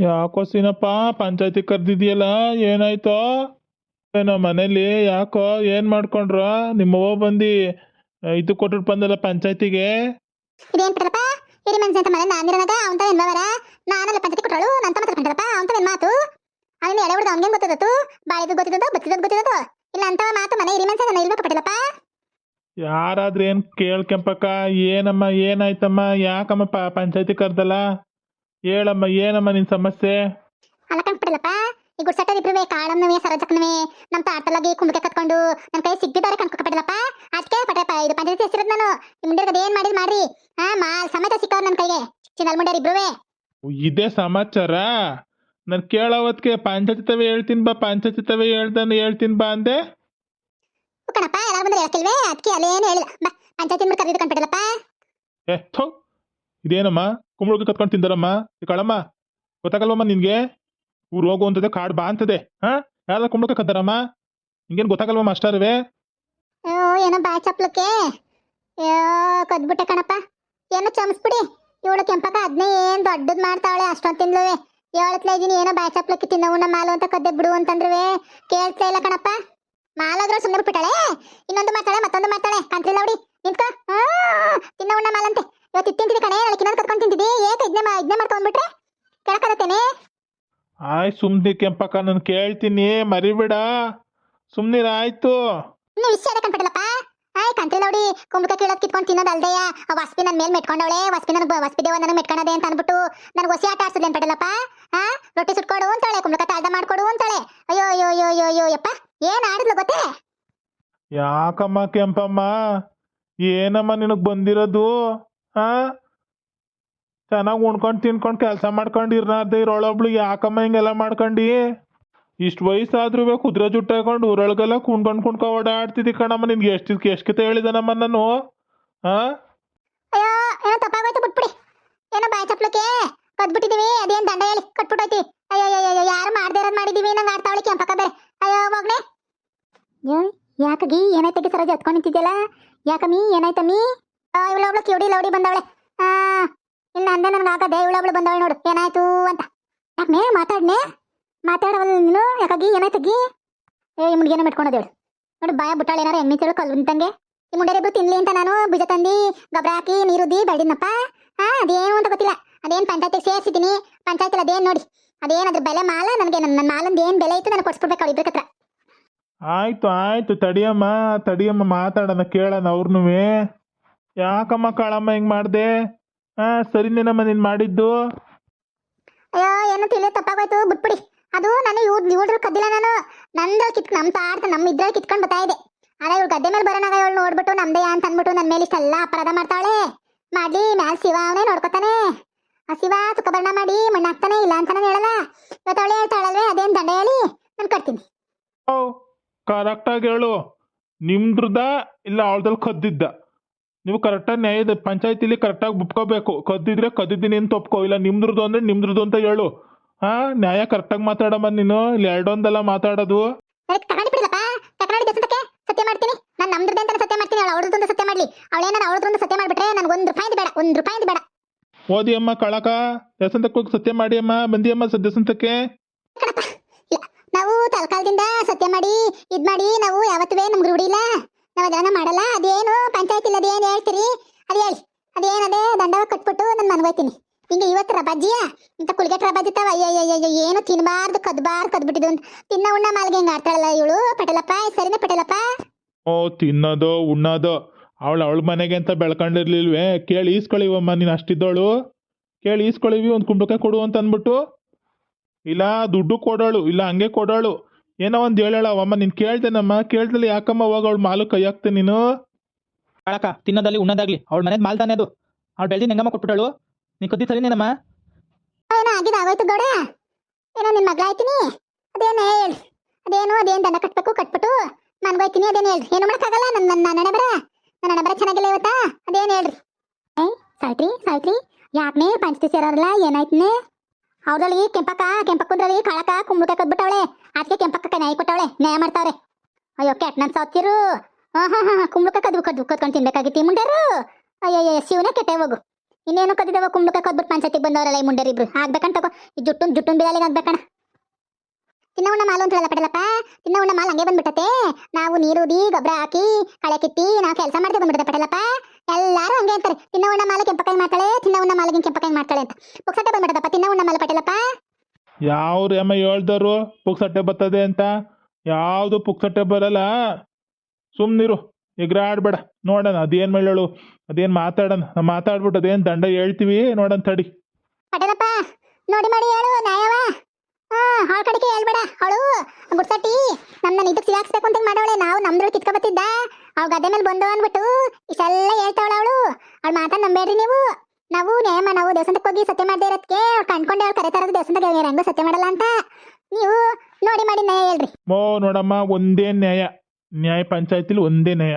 ಯಾಕೋ ಸೀನಪ್ಪ ಪಂಚಾಯತಿ ಕರ್ದಿದ್ಯಲ್ಲ ಏನಾಯ್ತೋ? ಏನೋ ಮನೇಲಿ ಯಾಕೋ ಏನು ಮಾಡ್ಕೊಂಡ್ರ? ನಿಮ್ಮವ್ವ ಬಂದು ಇದು ಕೊಟ್ಬಿಟ್ಟು ಬಂದಲ್ಲ ಪಂಚಾಯತಿಗೆ? ಇದೇನ್ ಬಿಡ್ರಪ್ಪ ಹಿರಿ ಮನ್ಸ ಅಂತ ಮನೆ ನಾನಿರನಾಗ ಅವಂತ ಏನ್ ಬವರ ನಾನಲ್ಲ ಪಂಚಾಯತಿ ಕೊಟ್ಟಳು ನಂತ ಮಾತ್ರ ಕಂಡ್ರಪ್ಪ ಅವಂತ ಏನ್ ಮಾತು? ಅವನು ಎಳೆ ಬಿಡ್ದು ಅವ್ನಿಗೆ ಗೊತ್ತಿದ್ದತ್ತು ಬಾಳಿದ್ ಗೊತ್ತಿದ್ದದು ಬತ್ತಿದ್ದದು ಗೊತ್ತಿದ್ದದು ಇಲ್ಲ ಅಂತವ ಮಾತು ಮನೆ ಹಿರಿ ಮನ್ಸ ನನ್ನ ಇಲ್ಬೇಕು ಪಟ್ಟಿಲ್ಲಪ್ಪ ಯಾರಾದ್ರೂ ಕೇಳ್ಕೆಂಪಕ್ಕ ಏನಮ್ಮ ಏನಾಯ್ತಮ್ಮ ಯಾಕಮ್ಮ ಪಂಚಾಯತಿ ಕರ್ದಲ್ಲ? ಹೇಳಮ್ಮ ಏನಮ್ಮ ನಿನ್ ಸಮಸ್ಯೆ? ಅಲ್ಲ ಕಂಡ್ಬಿಟ್ಟಿಲ್ಲಪ್ಪ ಈ ಗುಡ್ಸಟ್ಟ ಇಬ್ರುವೆ ಕಾಳನ್ನವೇ ಸರಜಕ್ಕನವೇ ನಮ್ ತಾಟಲಾಗಿ ಕುಂಬಕ್ಕೆ ಕತ್ಕೊಂಡು ನನ್ನ ಕೈ ಸಿಗ್ಬಿದ್ದವ್ರೆ ಕಣ್ಕೊಬಿಡಲಪ್ಪ ಅದಕ್ಕೆ ಪಟಪ್ಪ ಇದು ಪಂಚಾಯತಿ ಹೆಸರದ್ ನಾನು. ಈ ಮುಂದೆ ಏನ್ ಮಾಡಿದ್ ಮಾಡ್ರಿ. ಹಾ ಮಾಲ್ ಸಮೇತ ಸಿಕ್ಕವ್ರು ನನ್ನ ಕೈಗೆ. ಚಿನ್ನಲ್ ಮುಂಡ್ಯಾರ ಇಬ್ರುವೆ ಇದೇ ಸಮಾಚಾರ? ನಾನು ಕೇಳೋವತ್ಗೆ ಪಂಚಾಯತಿ ತವೇ ಹೇಳ್ತೀನಿ ಬಾ ಪಂಚಾಯತಿ ತವೇ ಹೇಳ್ತಾನೆ ಹೇಳ್ತೀನಿ ಬಾ ಅಂದೆ. ಕಣಪ್ಪ ಎಲ್ಲ ಬಂದ್ರೆ ಹೇಳ್ತಿಲ್ವೇ ಅದಕ್ಕೆ ಅಲ್ಲೇನು ಹೇಳಿಲ್ಲ. ಬಾ ಪಂಚಾಯತಿ ಕರೆದು ಕಂಡ್ಬಿಡಲಪ್ಪ ಏ ಥೋ ಇದೇನಮ್ಮ? ಕುಂಬಳಕ್ಕೆ ಕತ್ಕೊಂಡು ತಿಂದಾರಮ್ಮ ಕಳಮ್ಮ ಗೊತ್ತಾಗಲ್ವಮ್ಮ ನಿನ್ಗೆ? ಊರು ಹೋಗು ಅಂತದೆ ಕಾಡು ಬಾ ಅಂತದೆ ಹಾ? ಯಾರ ಕುಂಬಳಕ್ಕೆ ಕತ್ತಾರಮ್ಮ ನಿಂಗೇನು ಗೊತ್ತಾಗಲ್ವಮ್ಮ ಅಷ್ಟಾರವೇ? ಅಯ್ಯೋ ಏನೋ ಬಾ ಚಪ್ಲಕ್ಕೆ ಕದ್ಬಿಟ್ಟೆ ಕಣಪ್ಪ. ಏನೋ ಚಮಸ್ಬಿಡಿ. ಇವಳು ಕೆಂಪಕ್ಕ ಅದನ್ನೇ ಏನ್ ದೊಡ್ಡದ್ ಮಾಡ್ತಾವಳೆ ಅಷ್ಟೊಂದು ತಿಂದ್ಲವೇ. ಹೇಳತ್ಲೇ ಇದೀನಿ ಏನೋ ಬಾಯ್ ಚಪ್ಲಕ್ಕೆ ತಿನ್ನವುನ ಮಾಲು ಅಂತ ಕದ್ದೆ ಬಿಡು ಅಂತಂದ್ರುವೆ. ಕೇಳ್ತಾ ಇಲ್ಲ ಕಣಪ್ಪ. ಮಾಲಾದ್ರೂ ಸುಮ್ಮನೆ ಬಿಟ್ಟಾಳೆ ಇನ್ನೊಂದು ಮಾತಾಳೆ ಮತ್ತೊಂದು ಮಾಡ್ತಾಳೆ. ಕಂತ್ರಿಲ್ಲ ನೋಡಿ ನಿಂತ್ಕ. ಆ, ತಿನ್ನವುಣ್ಣ ಮಾಲಂತೆ. ಇವತ್ತು ತಿಂತಿದ್ದೆ ಕಣೆ ನಾಳೆ ಇನ್ನೊಂದು ಕತ್ಕೊಂಡು ತಿಂತಿದ್ದೆ ಏಕೆ ಇದನ್ನೇ ಇದನ್ನೇ ಮಾಡ್ಕೊಂಡ್ಬಿಟ್ರೆ ಕೆಳಕದತ್ತೇನೆ? ಆಯ್ ಸುಮ್ನಿ ಕೆಂಪಕ್ಕ ನಾನು ಕೇಳ್ತೀನಿ ಮರಿಬೇಡ. ಸುಮ್ನಿರ ಆಯ್ತು. ಇನ್ನು ವಿಷಯ ಕಂಡ್ಬಿಟ್ಟಲಪ್ಪ ಆಯ್ ಕಂತ್ರಿ ನೋಡಿ ಕುಂಬಕ ಕೀಳೋದ್ ಕಿತ್ಕೊಂಡು ತಿನ್ನೋದು ಅಲ್ದೆಯ. ಆ ವಸ್ಪಿ ನನ್ನ ಮೇಲೆ ಮೆಟ್ಕೊಂಡವಳೆ ವಸ್ಪಿ ನನಗೆ ವಸ್ಪಿ ದೇವ ನನಗೆ ಮೆಟ್ಕೊಂಡದೆ ಅಂತ ಅನ್ಬಿಟ್ಟು ನನಗೆ ಹೊಸಿ ಆಟ ಆಡ್ಸೋದು ಅನ್ಬಿಟ್ಟಲ್ಲಪ್ಪ ಹಾ ರೊಟ್ಟಿ ಸುಟ್ಕೊಡು ಅಂತಾಳೆ ಕುಂಬಕ ತಾಳ್ದ ಮಾಡ್ಕೊಡು ಅಂತಾಳೆ. ಅಯ್ಯೋ ಅಯ್ಯೋ ಅಯ್ಯೋ ಅಯ್ಯೋ ಅಯ್ಯೋ ಯಪ್ಪ ಏನ್ ಆಡಿದ್ಲು ಗೊತ್ತೇ? ಯಾಕಮ್ಮ ಕೆಂಪಮ್ಮ ಏನಮ್ಮ ನಿನಗೆ ಬಂದಿರೋದು? ಹಾ ಚೆನ್ನಾಗಿ ಉಣ್ಕೊಂಡು ತಿನ್ಕೊಂಡು ಕೆಲಸ ಮಾಡ್ಕೊಂಡು ಇರ್ನಾರ್ದೆ ಇರೋಳೊಬ್ಳು ಯಾಕಮ್ಮ ಹಿಂಗೆಲ್ಲ ಮಾಡ್ಕೊಂಡು? ಇಷ್ಟು ವಯಸ್ಸಾದ್ರೂ ಕುದುರೆ ಜುಟ್ಟು ಹಾಕೊಂಡು ಊರೊಳಗೆಲ್ಲ ಕುಣ್ಕೊಂಡು ಕುಣ್ಕೊ ಓಡಾಡ್ತಿದ್ದಿ ಕಣಮ್ಮ, ನಿನ್ಗೆ ಎಷ್ಟು ಎಷ್ಟು ಕಿತ ಹೇಳಿದಾನಮ್ಮ ನಾನು? ಹಾ ಅಯ್ಯೋ, ಏನೋ ತಪ್ಪಾಗೋಯ್ತು, ಬಿಟ್ಬಿಡಿ. ಏನೋ ಬಾಯ್ ಚಪ್ಲಕ್ಕೆ ಕದ್ಬಿಟ್ಟಿದೀವಿ ಅದೇನ್ ದಂಡ ಹೇಳಿ ಕಟ್ಬಿಟ್ಟೈತಿ ಅಯ್ಯೋ ಅಯ್ಯೋ ಯಾರು ಮಾಡ್ದೇ ಇರೋದು ಮಾಡಿದೀವಿ ನಂಗೆ ಆಡ್ತಾವಳಿ ಕೆಂಪಕ್ಕ ಬೇರೆ ಅಯ್ಯೋ ಹೋಗ್ನೆ ಯಾಕಗಿ, ಏನಾಯ್ತಗಿ ಸರೋಜ ಹತ್ಕೊಂಡು ನಿಂತಿದ್ಯಲ್ಲ? ಯಾಕಮ್ಮಿ ಏನಾಯ್ತಮ್ಮಿ ಇವಳೊಬ್ಳು ಕಿವಡಿ ಲೌಡಿ ಬಂದವಳೆ. ಇಲ್ಲ ಅಂದೆ ನನ್ಗೆ ಆಗದೆ ಇವಳೊಬ್ಳು ಬಂದವಳೆ ನೋಡು. ಏನಾಯ್ತು ಅಂತ. ಯಾಕನೆ ಮಾತಾಡ್ನೆ? ಮಾತಾಡವಲ್ಲ ನೀನು? ಯಾಕಾಗಿ? ಏನಾಯ್ತಗಿ ಏ ಮುಡ್ಗೇನೋ ಮೆಟ್ಕೊಂಡೋದು ಹೇಳು ನೋಡು, ಬಾಯ ಬುಟ್ಟಾಳೆ ಏನಾರ ಎಣ್ಣೆ ಕಲ್ ನಿಂತಂಗೆ. ಈ ಮುಂಡೇರಿಬ್ರು ತಿನ್ಲಿ ಅಂತ ನಾನು ಬೀಜ ತಂದು, ಗೊಬ್ಬರ ಹಾಕಿ ನೀರುದ್ದಿ ಬೆಳೆದಿದ್ನಪ್ಪ. ಹಾ ಅದೇನು ಅಂತ ಗೊತ್ತಿಲ್ಲ. ಅದೇನ್ ಪಂಚಾಯತಿಗೆ ಸೇರಿಸಿದ್ದೀನಿ. ಪಂಚಾಯತ್ ಅದೇನ್ ನೋಡಿ. ಅದೇನ ಅದ್ರ ಬೆಲೆ ಮಾಲ? ನನಗೆ ನನ್ನ ಮಾಲಂದು ಏನ್ ಬೆಲೆ ಇತ್ತು? ನಾನು ಕೊಡ್ಸ್ಬಿಡ್ಬೇಕು ಅವ್ರ ಇಬ್ಬರ ಹತ್ರ. ಆಯ್ತು ಆಯ್ತು. ತಡಿಯಮ್ಮ ತಡಿಯಮ್ಮ ಮಾತಾಡೋಣ, ಕೇಳೋಣ ಅವ್ರನ್ನೂ ಯಾಕಮ್ಮ ಕಾಳಮ್ಮ ಹಿಂಗ್ ಮಾಡ್ದೆ? ಹಾ ಸರಿನೇನಮ್ಮ ನೀನು ಮಾಡಿದ್ದು? ಅಯ್ಯೋ ಏನು ತಿಳಿಯೋ ತಪ್ಪಾಗೋಯ್ತು ಬಿಟ್ಬಿಡಿ. ಅದು ನಾನು ಇವ್ ಇವ್ರ ಕದ್ದಿಲ್ಲ ನಾನು. ನಂದು ಕಿತ್ ನಮ್ಮ ತಾಡ್ತ ನಮ್ಮ ಇದ್ರಲ್ಲಿ ಕಿತ್ಕೊಂಡು ಬರ್ತಾ ಇದೆ ಆದ್ರೆ ಇವ್ಳು ಗದ್ದೆ ಮೇಲೆ ಬರೋಣ ಇವಳು ನೋಡ್ಬಿಟ್ಟು ನಮ್ದೇ ಅಂತ ಅಂದ್ಬಿಟ್ಟು ನನ್ನ ಮೇಲೆ ಇಷ್ಟೆಲ್ಲ ಅಪರಾಧ ಮಾಡ್ತಾಳೆ. ಮಾಡ್ಲಿ ಮ್ಯಾಲ್ ಶಿವ ಅವನೇ ನೋಡ್ಕೊತಾನೆ. ಆ ಶಿವ ಸುಖಬರ್ಣ ಮಾಡಿ ಮಣ್ಣಾಗ್ತಾನೆ ಇಲ್ಲ ಅಂತ ನಾನು ಹೇಳಲ್ಲ. ಇವತ್ತು ಅವಳೆ ಹೇಳ್ತಾಳಲ್ವೇ ಅದೇನ್ ದಂಡ ಹೇಳಿ? ನಾನು ಕಟ್ತೀನಿ. ಓ ಕರೆಕ್ಟಾಗಿ ಹೇಳು. ನಿಮ್ದ್ರದ ಇಲ್ಲ ಅವಳ್ದಲ್ಲಿ ಕದ್ದಿದ್ದ? ನೀವು ಕರೆಕ್ಟಾಗಿ ನ್ಯಾಯದ ಪಂಚಾಯತಿಲಿ ಕರೆಕ್ಟಾಗಿ ಒಪ್ಕೋಬೇಕು ಕದ್ದಿದ್ರೆ ಕದ್ದಿದ್ದೀನಿ ಅಂತ ಒಪ್ಕೋ ಇಲ್ಲ ನಿಮ್ದ್ರದ್ದು ಅಂದ್ರೆ ನಿಮ್ದ್ರದ್ದು ಅಂತ ಹೇಳು. ಹಾ ನ್ಯಾಯ ಕರೆಕ್ಟಾಗಿ ಮಾತಾಡಮ್ಮ ನೀನು ಇಲ್ಲಿ ಎರಡೊಂದಲ್ಲ ಮಾತಾಡೋದು. ನನಗೆ ತಗೊಂಡು ಬಿಡಲಪ್ಪ ತಗೊಂಡು ದೇಶಕ್ಕೆ ಸತ್ಯ ಮಾಡ್ತೀನಿ. ನಾನು ನಮ್ದ್ರದ್ದೇ ಅಂತ ಸತ್ಯ ಮಾಡ್ತೀನಿ ಅವಳು ಅವಳದ್ದು ಸತ್ಯ ಮಾಡ್ಲಿ. ಅವಳೇನ ಅವಳದ್ದು ಸತ್ಯ ಮಾಡಿಬಿಟ್ರೆ ನನಗೆ ಒಂದು ರೂಪಾಯಿ ಬೇಡ ಒಂದು ರೂಪಾಯಿ ಬೇಡ. ಓದಿ ಅಮ್ಮ ಕಳಕ. ದೇವಸ್ಥಾನಕ್ಕೆ ಹೋಗಿ ಸತ್ಯ ಮಾಡಿ ಅಮ್ಮ ಬಂದಿ ಅಮ್ಮ ಇಲ್ಲ. ನಾವು ತಲಕಾಲದಿಂದ ಸತ್ಯ ಮಾಡಿ ಇದ್ ಮಾಡಿ ನಾವು ಯಾವತ್ತೂ ನಮ್ಗೆ ರೂಢಿ ಇಲ್ಲ. ನಾವು ಮಾಡಲ್ಲ, ಅದೇನು ಪಂಚಾಯತ್ ಇಲ್ಲ, ಅದೇನು ಹೇಳ್ತೀರಿ? ಅದು ಹೇಳಿ ಅದೇನದೇ ದಂಡವ ಕಟ್ಬಿಟ್ಟು ನಾನು ಮನ್ಗೋಯ್ತೀನಿ ಹಿಂಗೆ ಇವತ್ತು ರಬಜ್ಜಿಯ ಇಂಥ ಕುಲ್ಗೆಟ್ ರಬಜ್ಜಿತಾವ ಅಯ್ಯೋ ಅಯ್ಯೋ ಅಯ್ಯೋ ಏನು ತಿನ್ಬಾರ್ದು, ಕದ್ಬಾರ್ದು, ಕದ್ಬಿಟ್ಟಿದ್ದು. ಅಂತ ತಿನ್ನ ಉಣ್ಣ ಮಾಲ್ಗೆ ಹಿಂಗೆ ಆಡ್ತಾಳಲ್ಲ ಇವಳು? ಪಟೇಲಪ್ಪ ಸರಿನ ಪಟೇಲಪ್ಪ? ಓ, ತಿನ್ನೋದು, ಉಣ್ಣೋದು. ಅವಳು ಅವಳ ಮನೆಗೆ ಅಂತ ಬೆಳ್ಕೊಂಡಿರ್ಲಿಲ್ವೇ? ಕೇಳಿ ಈಸ್ಕೊಳಿವಮ್ಮ, ನೀನು ಅಷ್ಟಿದ್ದವಳು ಕೇಳಿ ಈಸ್ಕೊಳಿವಿ, ಒಂದು ಕುಂಬಳಕಾಯಿ ಕೊಡು ಅಂತ ಅಂದ್ಬಿಟ್ಟು ಇಲ್ಲ, ದುಡ್ಡು ಕೊಡೋಳು, ಇಲ್ಲ, ಹಂಗೆ ಕೊಡೋಳು. ಏನೋ ಒಂದು ಹೇಳಮ್ಮ ನೀನು ಕೇಳ್ದೇನಮ್ಮ ಕೇಳ್ದಲ್ಲಿ ಯಾಕಮ್ಮ ಹೋಗ ಅವಳು ಮಾಲು ಕೈ ಹಾಕ್ತೆ ನೀನು? ಅಳಕ ತಿನ್ನೋದಲ್ಲಿ ಉಣ್ಣೋದಾಗ್ಲಿ ಅವಳ ಮನೇದ್ ಮಾಲ್ ತಾನೇ ಅದು. ಅವ್ಳು ಬೆಳ್ದಿ ನಿಂಗಮ್ಮ ಕೊಟ್ಬಿಟ್ಟಳು. ನೀ ಕದ್ದಿ ಸರಿನೇನಮ್ಮ ಏನೋ ಆಗಿದೆ ಆಗೋಯ್ತು ಗೌಡ? ಏನೋ ನಿನ್ನ ಮಗಳ ಆಯ್ತೀನಿ? ಅದೇನು ಹೇಳಿ ಅದೇನು ಅದೇನು ದಂಡ ಕಟ್ಬೇಕು ಕಟ್ಬಿಟ್ಟು? ಮನ್ಗೋಯ್ತೀನಿ ಅದೇನು ಹೇಳಿ ಏನು ಮಾಡೋಕ್ಕಾಗಲ್ಲ ನನ್ನ ನನ್ನ ನನ್ನ ಹಣೆ ಬರ? ನನ್ನ ಹಣೆ ಬರ ಚೆನ್ನಾಗಿಲ್ಲ ಇವತ್ತಾ? ಅದೇನು ಹೇಳ್ರಿ? ಏ ಸಾಯ್ತ್ರಿ ಸಾಯ್ತ್ರಿ ಯಾಕನೇ ಪಂಚತಿ ಸೇರೋರಲ್ಲ ಏನಾಯ್ತನೆ? ಅವ್ರಲ್ಲಿ ಕೆಂಪಕ್ಕ, ಕೆಂಪಕ್ಕಂದ್ರಲ್ಲಿ ಕಾಳಕ ಕುಂಬಳಕ ಕದ್ಬಿಟ್ಟವಳೆ. ಅದಕ್ಕೆ ಕೆಂಪಕ್ಕ ನ್ಯಾಯ ಕೊಟ್ಟವಳೆ. ನ್ಯಾಯ ಮಾಡ್ತಾವ್ರೆ. ಅಯ್ಯೋ, ಕೆಟ್ಟ ನನ್ ಸಾತ್ತಿರು ಹಾ ಹಾ ಹಾ ಕುಂಬಳಕ ಕದ್ವು ಕದ್ವು ಕದ್ಕೊಂಡು ತಿನ್ಬೇಕಾಗಿತ್ತು ಮುಂಡರು. ಅಯ್ಯೋ ಶಿವನೇ ಕೆಟ್ಟೆ ಹೋಗು. ಇನ್ನೇನು ಕದ್ದಿದವ ಕುಂಬಳಕಾಯಿ ಕದ್ಬಿಟ್ಟು ಪಂಚಾಯತಿಗೆ ಬಂದವರಲ್ಲ ಈ ಮುಂಡರಿಬ್ರು ಆಗ್ಬೇಕಂತ ತಗೋ. ಈ ಜುಟ್ಟುನ್ ಜುಟ್ಟುನ್ ಬಿಡಾಲಿಗೆ ಆಗ್ಬೇಕಣ. ತಿನ್ನವಣ್ಣ ಮಾಲು ಅಂತ ಹೇಳಲ್ಲ ಪಡಲಪ್ಪ ತಿನ್ನ ಉಣ್ಣ ಮಾಲ್ ಹಂಗೆ ಬಂದ್ಬಿಟ್ಟತೆ. ನಾವು ನೀರುದಿ ಗೊಬ್ಬರ ಹಾಕಿ, ಕಳೆ ಕಿತ್ತಿ, ನಾವು ಕೆಲಸ ಮಾಡ್ತೇವೆ ಬಂದ್ಬಿಡ್ತೇವೆ ಪಟೇಲಪ್ಪ. ಎಲ್ಲಾರು ಹಂಗೆ ಅಂತಾರೆ. ತಿನ್ನವಣ್ಣ ಮಾಲ ಕೆಂಪಕಾಯಿ ಮಾಡ್ತಾಳೆ ತಿನ್ನವಣ್ಣ ಮಾಲೆ ಕೆಂಪಕಾಯಿ ಮಾಡ್ತಾಳೆ ಅಂತ. ಪುಕ್ಸಟ್ಟೆ ಬಂದ್ಬಿಡತ್ತಪ್ಪ ತಿನ್ನವಣ್ಣ ಮಾಲೆ ಪಟೇಲಪ್ಪ. ಯಾವ್ರು ಅಮ್ಮ ಹೇಳ್ದರು ಪುಕ್ಸಟ್ಟೆ ಬರ್ತದೆ ಅಂತ? ಯಾವುದು ಪುಕ್ಸಟ್ಟೆ ಬರಲ್ಲ. ಸುಮ್ಮನಿರು ಎಗ್ರಾಡ್ಬೇಡ. ನೋಡೋಣ ಅದೇನು ಮೇಳಳು ಅದೇನು ಮಾತಾಡೋಣ. ಮಾತಾಡ್ಬಿಟ್ಟು ಅದೇನು ದಂಡ ಹೇಳ್ತೀವಿ ನೋಡೋಣ ತಡಿ. ಪಟೇಲಪ್ಪ ನೋಡಿ ಮಾಡಿ ಹೇಳು ನ್ಯಾಯವ ಹಾ ಕಡಿಕೆ ಹೇಳ್ಬೇಡ. ಅವಳು ಗುಡ್ಸಟ್ಟಿ ನಮ್ಮನ್ನ ಇದಕ್ಕೆ ಸಿಗಾಕ್ಸ್ಬೇಕು ಅಂತ ಮಾಡೋಳೆ ನಾವು ನಮ್ದ್ರಲ್ಲಿ ಕಿತ್ಕೊ ಅವಳ ಗದ್ದೆ ಮೇಲೆ ಬಂದು ಅಂದ್ಬಿಟ್ಟು ಇಷ್ಟೆಲ್ಲ ಹೇಳ್ತಾವಳ ಅವಳು. ಅವ್ಳು ಮಾತಾ ನಂಬೇಡ್ರಿ ನೀವು. ನಾವು ನೇಮ ನಾವು ದೇವಸ್ಥಾನಕ್ಕೆ ಹೋಗಿ ಸತ್ಯ ಮಾಡದೇ ಇರೋದಕ್ಕೆ ಅವ್ಳು ಕಂಡ್ಕೊಂಡೆ ಅವ್ಳು ಕರೆ ತರೋದು ದೇವಸ್ಥಾನದಾಗ ಹೆಂಗೋ ಸತ್ಯ ಮಾಡಲ್ಲ ಅಂತ. ನೀವು ನೋಡಿ ಮಾಡಿ ನ್ಯಾಯ ಹೇಳ್ರಿ. ಓ ನೋಡಮ್ಮ ಒಂದೇ ನ್ಯಾಯ. ನ್ಯಾಯ ಪಂಚಾಯತಿಲಿ ಒಂದೇ ನ್ಯಾಯ.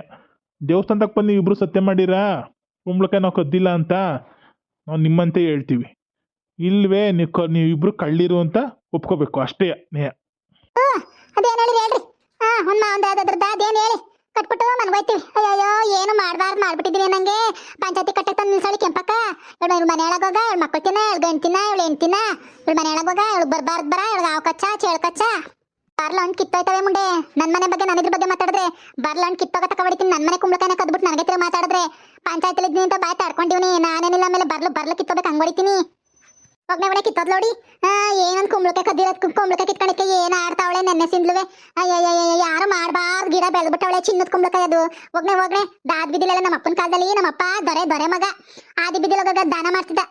ದೇವಸ್ಥಾನಕ್ಕೆ ಬಂದು ಇಬ್ರು ಸತ್ಯ ಮಾಡಿರಾ? ಕುಂಬಳಕಾಯಿ ನಾವು ಕದ್ದಿಲ್ಲ ಅಂತ ನಾವು ನಿಮ್ಮಂತೆ ಹೇಳ್ತೀವಿ. ಇಲ್ವೇ ನೀವು ಕ ನೀವು ಇಬ್ರು ಕಳ್ಳಿರು ಅಂತ ಒಪ್ಕೋಬೇಕು. ಅಷ್ಟೇ ನ್ಯಾಯ. ಅದೇನು ಹೇಳಿ ಹೇಳ್ರಿ. ಹಾ ಒಂದು ಮಾವಂದ ಅದ್ರದ್ದು ಅದೇನು ಹೇಳಿ? ಕಟ್ಬಿಟ್ಟು ಮನ್ಗೋಯ್ತೀವಿ ಅಯ್ಯೋ ಏನು ಮಾಡ್ಬಾರ್ದು ಮಾಡ್ಬಿಟ್ಟಿದೀನಿ ನಂಗೆ. ಪಂಚಾಯತಿ ಕಟ್ಟಕ್ಕೆ ತಂದು ನಿಲ್ಸಳಿ ಕೆಂಪಕ್ಕ. ಇವಳು ಇವ್ಳು ಮನೆ ಒಳಗೋಗ ಇವಳು ಮಕ್ಕಳು ತಿನ್ನ, ಇವಳು ಗಂಟಿನ ಇವಳು ಹೆಣ್ತಿನ ಇವಳು ಮನೆ ಒಳಗೋಗ ಇವಳು ಬರ್ಬಾರ್ದು ಬರ, ಇವಳು ಆವ್ ಕಚ್ಚ, ಚೇಳ್ ಕಚ್ಚ. ಬರ್ಲ ಹಣ್ಣು ಕಿತ್ತೋಯ್ತವೆ ಮುಂಡೆ ನನ್ನ ಮನೆ ಬಗ್ಗೆ ನನ್ನ ಇದ್ರ ಬಗ್ಗೆ ಮಾತಾಡಿದ್ರೆ, ಬರ್ಲ ಹಣ್ಣು ಕಿತ್ತೋಗ ತಗೊಬಿಡ್ತೀನಿ ನನ್ನ ಮನೆ ಕುಂಬಳಕಾಯಿನ ಕದ್ಬಿಟ್ಟು ನನಗೆ ತಿರುಗಿ ಮಾತಾಡಿದ್ರೆ, ಪಂಚಾಯತಿಲಿ ಇದ್ದೀನಿ ಅಂತ ಬಾಯ್ ತಡ್ಕೊಂಡಿವ್ನಿ. ನಾನೇನಿಲ್ಲ ಮೇಲೆ ಬರ್ಲು ಬರ್ಲು ಕಿತ್ತೋಬೇಕು ಹಂಗೆ ಹೊಡಿತೀನಿ. ಒಗ್ನೆ ಒಳ್ಳೆ ಕಿತ್ತೋದ್ ನೋಡಿ. ಏನೊಂದ್ ಕುಂಬಳಕಾಯಿ ಕದ್ದಿರೋದ್ ಕುಂಬಳಕಾಯಿ ಕಿತ್ಕೊಳಕ್ಕೆ ಏನ್ ಆಡ್ತಾವಳೆ ನೆನ್ನೆ ಸಿಂದ್ಲುವೆ ಯಾರು ಮಾಡ್ಬಾರ್ದು ಗಿಡ ಬೆಳೆದ್ಬಿಟ್ಟವಳೆ, ಚಿನ್ನದ ಕುಂಬಳಕಾಯಿ ಅದು. ಒಗ್ನೆ ಒಗ್ನೆ, ದಾದ್ ಬಿದ್ದಿಲ್ಲ ನಮ್ಮ ಅಪ್ಪನ ಕಾಲದಲ್ಲಿ ನಮ್ಮಪ್ಪ ದೊರೆ ದೊರೆ ಮಗ. ಆದಿ ಬಿದ್ದಿಲ್ಲ ದಾನ ಮಾಡ್ತಿದ್ದ.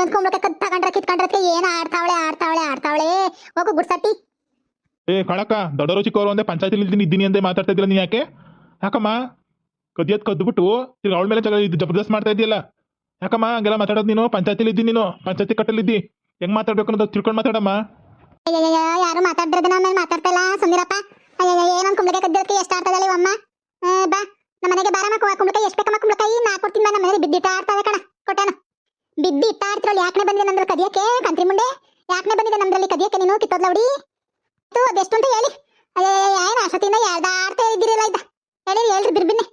ಏನ್ ಕುಂಬಳಕಾಯಿ ತಗೊಂಡ್ರೆ ಕಿತ್ಕೊಂಡ್ರಕ್ಕೆ ಏನ್ ಆಡ್ತಾವಳೆ ಆಡ್ತಾವಳೆ ಆಡ್ತಾವಳೆ. ಹೋಗು ಗುಡ್ಸಟ್ಟಿ ಏ ಕಳಕ ದೊಡ್ಡವರು ಚಿಕ್ಕವರು ಒಂದೇ ಪಂಚಾಯತಿಲಿ ಇದ್ದೀನಿ ಅಂದೇ ಮಾತಾಡ್ತಾ ಇದ್ದಿಲ್ಲ ನೀ ಯಾಕೆ? ಯಾಕಮ್ಮ? ಕದಿಯೋದು ಕದ್ದುಬಿಟ್ಟು ತಿರ್ಗಿ ಅವಳ ಮೇಲೆ ಜಬರ್ದಸ್ತ್ ಮಾಡ್ತಾ ಇದೆಯಲ್ಲ. ಯಾಕಮ್ಮ ಹಂಗೆಲ್ಲ ಮಾತಾಡೋದು ನೀನು? ಪಂಚಾಯತಿಲಿ ಇದ್ದಿ ನೀನು? ಪಂಚಾಯತಿ ಕಟ್ಟಲಿದ್ದಿ? ಹೆಂಗ್ ಮಾತಾಡ್ಬೇಕು ಅನ್ನೋದು ತಿಳ್ಕೊಂಡು ಮಾತಾಡಮ್ಮ. ಅಯ್ಯಯ್ಯ ಯಾರು ಮಾತಾಡ್ರದ ನಮ್ಮ ಮೇಲೆ ಮಾತಾಡ್ತಾ ಇಲ್ಲ ಸುಂದಿರಪ್ಪ ಅಯ್ಯಯ್ಯ ಏನೊಂದ್ ಕುಂಬಳಕಾಯಿ ಕದ್ದಿರೋಕ್ಕೆ ಎಷ್ಟು ಆಡ್ತದಲ್ಲ ಅಮ್ಮ? ಆ, ಬಾ. ನಮ್ಮ ಮನೆಗೆ ಬಾರಮ್ಮ ಕುಂಬಳಕಾಯಿ ಎಷ್ಟು ಬೇಕಮ್ಮ ಕುಂಬಳಕಾಯಿ ನಾ ಕೊಡ್ತೀನಿ ನಮ್ಮ ಮನೇಲಿ ಬಿದ್ದಿಟ್ಟ ಆಡ್ತಾವೆ ಕಣ ಕೊಟ್ಟಾನ. ಬಿದ್ದಿ ಇಟ್ಟ ಯಾಕನೆ ಬಂದಿದೆ ನಂದ್ರ ಕದಿಯಕ್ಕೆ? ಕಂತ್ರಿ ಮುಂಡೆ ಯಾಕನೆ ಬಂದಿದೆ ನಮ್ದ್ರಲ್ಲಿ ಕದಿಯಕ್ಕೆ ನೀನು ಕಿತ್ತೋದ್ಲ ಹುಡಿ? ಅದೆಷ್ಟು ಅಂತ ಹೇಳಿ. ಅಯ್ಯಯ್ಯ ಏನು ಅಷ್ಟೊತ್ತಿಂದ ಯಾರ್ದ ಆಡ್ತಾ ಇದ್ದಿರಲ್ಲ ಇದ್ದ. ಹೇಳಿ ಹೇಳ್ರಿ ಬಿರ್ಬಿನ್ನೆ.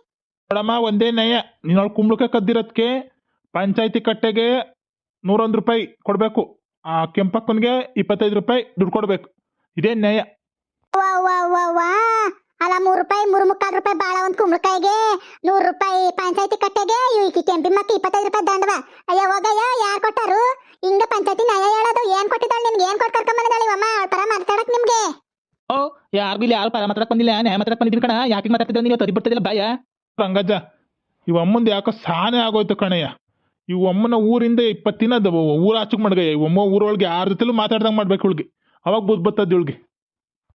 ನೋಡಮ್ಮ ಒಂದೇ ನಯ ನೀನು ಅವಳು ಕುಂಬಳಕಾಯಿ ಕದ್ದಿರೋದಕ್ಕೆ ಪಂಚಾಯತಿ ಕಟ್ಟೆಗೆ ನೂರೊಂದು ರೂಪಾಯಿ ಕೊಡಬೇಕು. ಆ ಕೆಂಪಕ್ಕನಿಗೆ ಇಪ್ಪತ್ತೈದು ರೂಪಾಯಿ ದುಡ್ಡು ಕೊಡಬೇಕು. ಇದೇ ನ್ಯಾಯ. ವಾ ವಾ ವಾ ವಾ. ಅಲ್ಲ ಮೂರು ರೂಪಾಯಿ ಮೂರು ಮುಕ್ಕಾಲು ರೂಪಾಯಿ ಬಾಳ ಒಂದು ಕುಂಬಳಕಾಯಿಗೆ ನೂರು ರೂಪಾಯಿ ಪಂಚಾಯತಿ ಕಟ್ಟೆಗೆ ಈ ಕೆಂಪಿ ಮಕ್ಕ ಇಪ್ಪತ್ತೈದು ರೂಪಾಯಿ ದಂಡವ. ಅಯ್ಯ ಹೋಗಯ್ಯ ಯಾರು ಕೊಟ್ಟಾರು? ಹಿಂಗ ಪಂಚಾಯತಿ ನ್ಯಾಯ ಹೇಳೋದು ಏನ್ ಕೊಟ್ಟಿದ್ದಾಳೆ ನಿಮ್ಗೆ? ಏನ್ ಕೊಟ್ಟು ಕರ್ಕೊಂಬಂದಿದ್ದಾಳೆ ಅಮ್ಮ? ಅವಳ ಪರ ಮಾತಾಡಕ್ ನಿಮ್ಗೆ? ಓ ಯಾರಿಗೂ ಇಲ್ಲಿ? ಯಾರು ಪರ ಮಾತಾಡಕ್ ಬಂದಿಲ್ಲ? ನ್ಯಾಯ ಮಾತಾಡಕ್ ಬಂದಿದ್ದೀನಿ ಕಣ? ಯಾಕೆ ಮಾತಾಡ್ತಿದ್ದೆ ನೀವು ತದಿ ಬಿಡ್ತಿದ್ದಿಲ್ಲ ಬಾಯ. ರಂಗಜ್ಜ ಇವ ಅಮ್ಮಂದು ಯಾಕೋ ಸಾನೆ ಆಗೋಯ್ತು ಕಣಯ್ಯ. ಇವ್ ಅಮ್ಮನ ಊರಿಂದ ಇಪ್ಪತ್ತು ದಿನ ಊರ ಆಚುಕ್ ಮಾಡ್ಗ ಅಮ್ಮ ಊರೊಳಗೆ ಯಾರ ಜೊತೆಲೂ ಮಾತಾಡ್ದಂಗೆ ಮಾಡ್ಬೇಕು ಇವಳಿಗೆ. ಅವಾಗ ಬುದ್ ಬತ್ತದ ಇವಳಿಗೆ.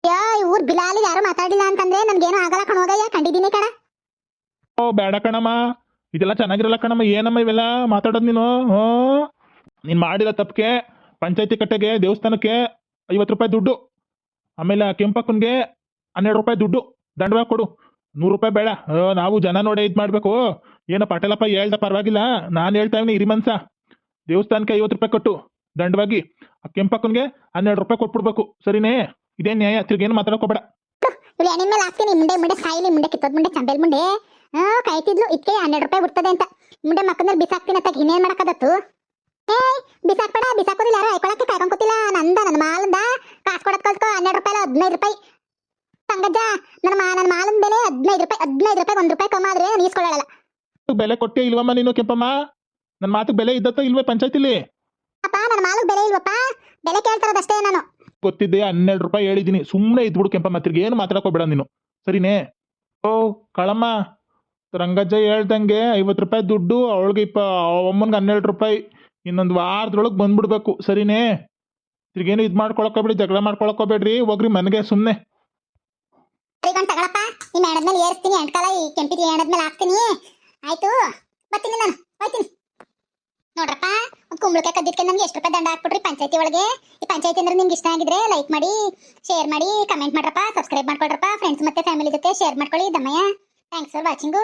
ಈ ಊರ್ ಬಿಲಾಲಿ ಯಾರು ಮಾತಾಡಿಲ್ಲ ಅಂತಂದ್ರೆ ನನ್ಗೇನು ಆಗಲ್ಲ ಕಂಡಿದ್ದೀನಿ ಕಣ. ಓ ಬೇಡ ಕಣಮ್ಮ. ಇದೆಲ್ಲ ಚೆನ್ನಾಗಿರಲ್ಲ ಕಣಮ್ಮ ಏನಮ್ಮ ಇವೆಲ್ಲ? ಮಾತಾಡೋದ್ ನೀನು? ಹ್ಞೂ. ನೀನು ಮಾಡಿರೋ ತಪ್ಪಿಗೆ ಪಂಚಾಯತಿ ಕಟ್ಟೆಗೆ ದೇವಸ್ಥಾನಕ್ಕೆ ಐವತ್ತು ರೂಪಾಯಿ ದುಡ್ಡು. ಆಮೇಲೆ ಕೆಂಪಕ್ಕನಿಗೆ ಹನ್ನೆರಡು ರೂಪಾಯಿ ದುಡ್ಡು. ದಂಡವಾಗಿ ಕೊಡು. ನೂರು ರೂಪಾಯಿ ಬೇಡ. ನಾವು ಜನ ನೋಡೇ ಇದು ಮಾಡಬೇಕು. ಏನೋ ಪಟೇಲಪ್ಪ ಹೇಳ್ದ ಪರವಾಗಿಲ್ಲ. ನಾನು ಹೇಳ್ತಾ ಇವ್ನಿ ಹಿರಿ ಮನ್ಸ ದೇವಸ್ಥಾನಕ್ಕೆ ಐವತ್ತು ರೂಪಾಯಿ ಕೊಟ್ಟು ದಂಡವಾಗಿ ಆ ಕೆಂಪಕ್ಕನ್ಗೆ ಹನ್ನೆರಡು ರೂಪಾಯಿ ಕೊಟ್ಬಿಡ್ಬೇಕು. ಸರಿನೇ? ಇದೇ ನ್ಯಾಯ. ತಿರ್ಗೇನು ಮಾತಾಡೋಕೋಬೇಡ ಇಲ್ಲಿ ಎಣ್ಣೆ ಮೇಲೆ ಹಾಕ್ತೀನಿ. ಮುಂಡೆ ಮುಂಡೆ ಸಾಯಿಲಿ, ಮುಂಡೆ ಕಿತ್ತೋದ್ ಮುಂಡೆ ಚಂಬೆಲ್ ಮುಂಡೆ. ಹಾ, ಕಾಯ್ತಿದ್ಲು. ಇದಕ್ಕೆ ಹನ್ನೆರಡು ರೂಪಾಯಿ ಬಿಡ್ತದೆ ಅಂತ. ಮುಂಡೆ ಮಕ್ಕದಲ್ಲಿ ಬಿಸಾಕ್ತೀನಿ ಅಂತ ಇನ್ನೇನ್ ಮಾಡಕ್ಕದತ್ತು ಏ ಬಿಸಾಕ್ಬೇಡ. ಬಿಸಾಕೋದಿಲ್ಲ ಯಾರು? ಐಕೊಳಕ್ಕೆ ಕಾಯ್ಕೊಂಕೊತಿಲ್ಲ ನಂದ ನನ್ನ ಮಾಲಿಂದ. ಕಾಸು ಕೊಡೋದ್ ಕಲ್ತ್ಕೊ. ಹನ್ನೆರಡು ರೂಪಾಯಿ ಹದಿನೈದು ರೂಪಾಯಿ. ತಂಗಜ್ಜ ನನ್ನ ಮಾ ನನ್ನ ಮಾಲಿನ ಬೆಲೆ ಹದಿನೈದು ರೂಪಾಯಿ ಹದಿನೈದು ರೂಪಾಯಿ ಒಂದು ರೂಪಾಯಿ ಕಮ್ಮಿ ಆದ್ರೆ ನಾನು ಈಸ್ಕೊಳ್ಳಲ್ಲ ಬೆಲೆ ಕೊಟ್ಟೆ ಇಲ್ವಮ್ಮ ನೀನು ಕೆಂಪಮ್ಮ? ನನ್ನ ಮಾತಿಗೆ ಬೆಲೆ ಇದ್ದತ್ತ ಇಲ್ವೇ ಪಂಚಾಯತಿಲಿ? ಅಪ್ಪ ನನ್ನ ಬೆಲೆ ಇಲ್ವಪ್ಪ? ಬೆಲೆ ಕೇಳ್ತಾರದಷ್ಟೇ ನಾನು. ಗೊತ್ತಿದ್ದೆ ಹನ್ನೆರಡು ರೂಪಾಯಿ ಹೇಳಿದ್ದೀನಿ ಸುಮ್ಮನೆ ಇದ್ಬಿಡು ಕೆಂಪಮ್ಮ ತಿರ್ಗಿ ಏನು ಮಾತಾಡಕೋಬೇಡ ನೀನು. ಸರಿನೇ? ಓ ಕಳಮ್ಮ ರಂಗಜ್ಜ ಹೇಳ್ದಂಗೆ ಐವತ್ತು ರೂಪಾಯಿ ದುಡ್ಡು ಅವಳಿಗೆ ಇಪ್ಪ ಅಮ್ಮನಿಗೆ ಹನ್ನೆರಡು ರೂಪಾಯಿ. ಇನ್ನೊಂದು ವಾರದೊಳಗೆ ಬಂದ್ಬಿಡ್ಬೇಕು. ಸರಿನೇ? ತಿರ್ಗೇನು ಇದು ಮಾಡ್ಕೊಳಕೋಬೇಡಿ ಜಗಳ ಮಾಡ್ಕೊಳಕೋಬೇಡ್ರಿ ಹೋಗ್ರಿ ಮನೆಗೆ ಸುಮ್ಮನೆ ತಗೊಳಪ್ಪ. ಮೇಣದ್ಮೇಲೆ ಏರಿಸ್ತೀನಿ. ಈ ಕೆಂಪಿ ಮೇಣದ್ಮೇಲೆ ಹಾಕ್ತೀನಿ. ಆಯ್ತು, ಬರ್ತೀನಿ ನಾನು, ಹೋಯ್ತೀನಿ. ನೋಡ್ರಪ್ಪ ಕುಂಬಳಕಾಯಿ ಕದ್ದಿದ್ಕೆ ನಮ್ಗೆ ಎಷ್ಟು ರೂಪಾಯಿ ದಂಡ ಹಾಕ್ಬಿಟ್ರಿ ಪಂಚಾಯತಿ ಒಳಗೆ. ಈ ಪಂಚಾಯತಿ ಅಂದ್ರೆ ನಿಮ್ಗೆ ಇಷ್ಟ ಆಗಿದ್ರೆ ಲೈಕ್ ಮಾಡಿ ಶೇರ್ ಮಾಡಿ ಕಮೆಂಟ್ ಮಾಡ್ರಪ್ಪ ಸಬ್ಸ್ಕ್ರೈಬ್ ಮಾಡ್ಕೊಳ್ರಪ್ಪ. ಫ್ರೆಂಡ್ಸ್ ಮತ್ತೆ ಫ್ಯಾಮಿಲಿ ಜೊತೆ ಶೇರ್ ಮಾಡ್ಕೊಳ್ಳಿ, ದಮ್ಮಯ್ಯ. Thanks for watching